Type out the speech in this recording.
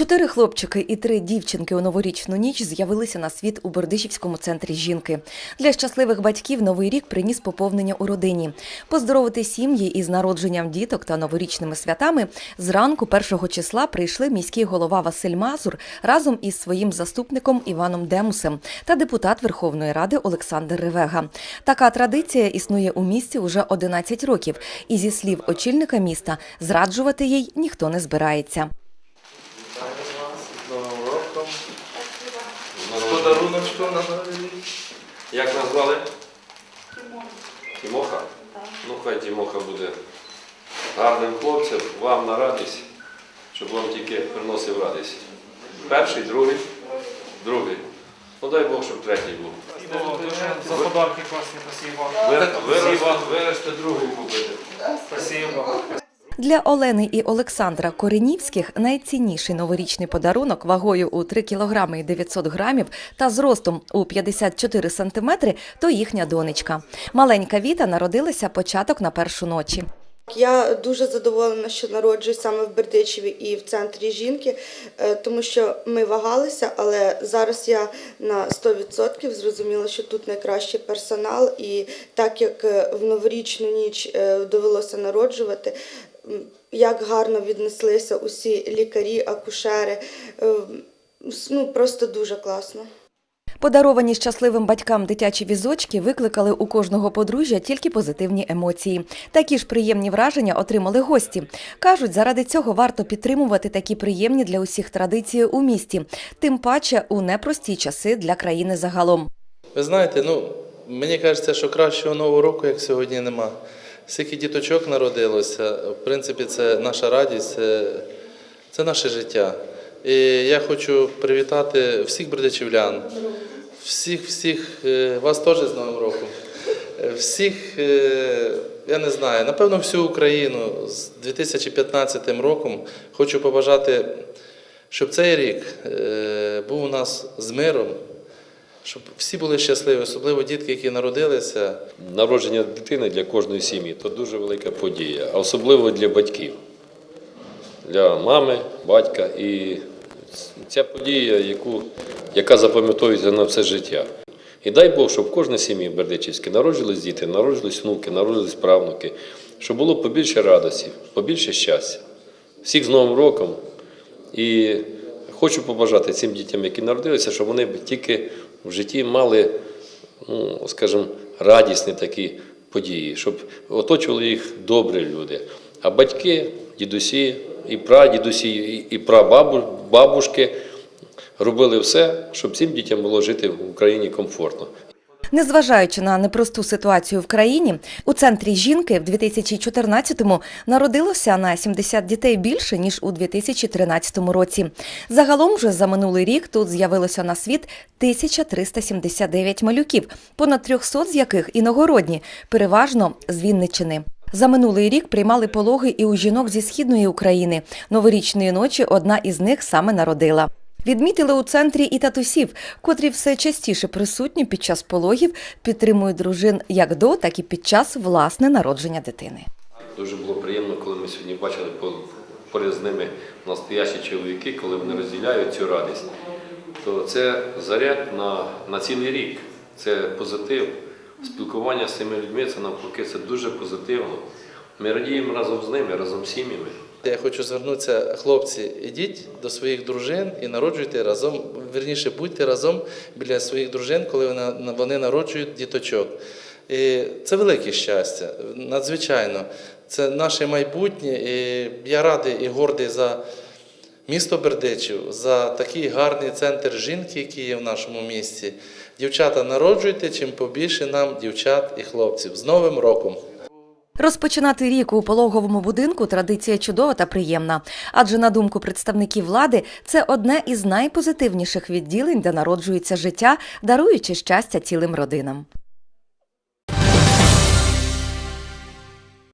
Чотири хлопчики і три дівчинки у новорічну ніч з'явилися на світ у Бердичівському центрі жінки. Для щасливих батьків новий рік приніс поповнення у родині. Поздоровити сім'ї із народженням діток та новорічними святами зранку першого числа прийшли міський голова Василь Мазур разом із своїм заступником Іваном Демусем та депутат Верховної Ради Олександр Ревега. Така традиція існує у місті уже 11 років, і зі слів очільника міста зраджувати їй ніхто не збирається. З Новим роком. Подаруночком на новий рік. Як назвали? Тімоха? Ну, хай Тімоха буде гарним хлопцем, вам на радість, щоб вам тільки приносив радість. Перший, другий, другий. Ну дай Бог, щоб третій був. За подарки класні, спасибо. Ви- Виросте, виросте другий купити. Спасибо. Для Олени і Олександра Коренівських найцінніший новорічний подарунок вагою у 3 кг і 900 грамів та зростом у 54 сантиметри – то їхня донечка. Маленька Віта народилася початок на першу ночі. Я дуже задоволена, що народжуюсь саме в Бердичеві і в центрі жінки, е, тому що ми вагалися, але зараз я на 100% зрозуміла, що тут найкращий персонал, і так як е, в новорічну ніч е, довелося народжувати. Як гарно віднеслися усі лікарі, акушери, е, ну просто дуже класно. Подаровані щасливим батькам дитячі візочки викликали у кожного подружжя тільки позитивні емоції. Такі ж приємні враження отримали гості. Кажуть, заради цього варто підтримувати такі приємні для усіх традиції у місті, тим паче у непрості часи для країни загалом. Ви знаєте, ну мені кажеться, що кращого нового року, як сьогодні, нема. Скільки діточок народилося, в принципі, це наша радість, це, це наше життя. І я хочу привітати всіх бердичівлян, всіх, всіх, е, вас теж з Новим роком. Всіх, е, я не знаю, напевно, всю Україну з 2015 роком хочу побажати, щоб цей рік е, був у нас з миром, щоб всі були щасливі, особливо дітки, які народилися. Народження дитини для кожної сім'ї то дуже велика подія, особливо для батьків, для мами, батька. І ця подія, яку, яка запам'ятовується на все життя. І дай Бог, щоб в кожній сім'ї Бердичівській народжились діти, народжились внуки, народились правнуки, щоб було побільше радості, побільше щастя. Всіх з Новим роком. І хочу побажати цим дітям, які народилися, щоб вони тільки в житті мали, ну, скажімо, радісні такі події, щоб оточували їх добрі люди. А батьки, дідусі, і прадідусі, і- прабабушки робили все, щоб цим дітям було жити в Україні комфортно. Незважаючи на непросту ситуацію в країні, у центрі жінки в 2014-му народилося на 70 дітей більше ніж у 2013 році. Загалом вже за минулий рік тут з'явилося на світ 1379 малюків, понад 300 з яких іногородні, переважно з Вінниччини. За минулий рік приймали пологи і у жінок зі східної України. Новорічної ночі одна із них саме народила. Відмітили у центрі і татусів, котрі все частіше присутні під час пологів, підтримують дружин як до, так і під час власне народження дитини. Дуже було приємно, коли ми сьогодні бачили по- поряд з ними настоящі чоловіки, коли вони розділяють цю радість. То це заряд на, на цілий рік. Це позитив. Спілкування з цими людьми це навпаки це дуже позитивно. Ми радіємо разом з ними, разом з сім'ями. Я хочу звернутися, хлопці, ідіть до своїх дружин і народжуйте разом, вірніше, будьте разом біля своїх дружин, коли вони народжують діточок. І це велике щастя, надзвичайно. Це наше майбутнє. І я радий і гордий за місто Бердичів, за такий гарний центр жінки, який є в нашому місті. Дівчата, народжуйте чим побільше нам дівчат і хлопців. З Новим роком! Розпочинати рік у пологовому будинку традиція чудова та приємна. Адже, на думку представників влади, це одне із найпозитивніших відділень, де народжується життя, даруючи щастя цілим родинам.